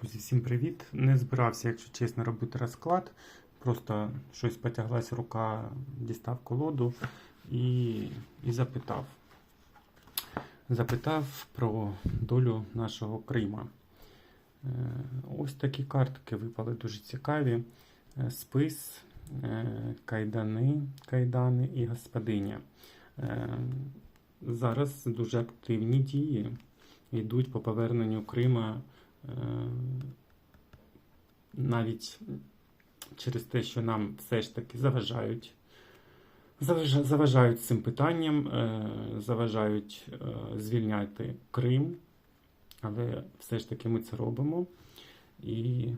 Друзі, всім привіт! Не збирався, якщо чесно, робити розклад. Просто щось потяглась рука, дістав колоду і, і запитав. Запитав про долю нашого Крима. Е, Ось такі картки випали дуже цікаві. Е, Спис, е, кайдани, кайдани і господиня. Зараз дуже активні дії йдуть по поверненню Крима навіть через те, що нам все ж таки заважають. Заважають цим питанням, е, заважають е, звільняти Крим, але все ж таки ми це робимо. І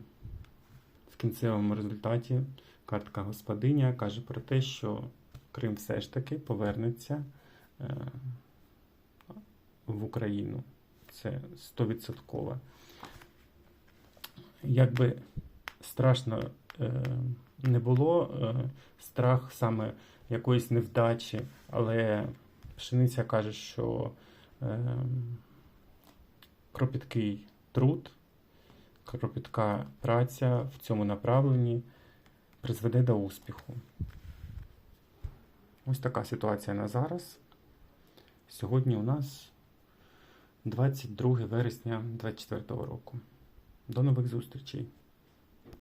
в кінцевому результаті картка господиня каже про те, що Крим все ж таки повернеться е, в Україну. Це стовідсотково. Якби страшно е, не було, е, страх саме якоїсь невдачі, але пшениця каже, що е, кропіткий труд, кропітка праця в цьому направленні призведе до успіху. Ось така ситуація на зараз. Сьогодні у нас 22 вересня 2024 року. До нових зустрічей!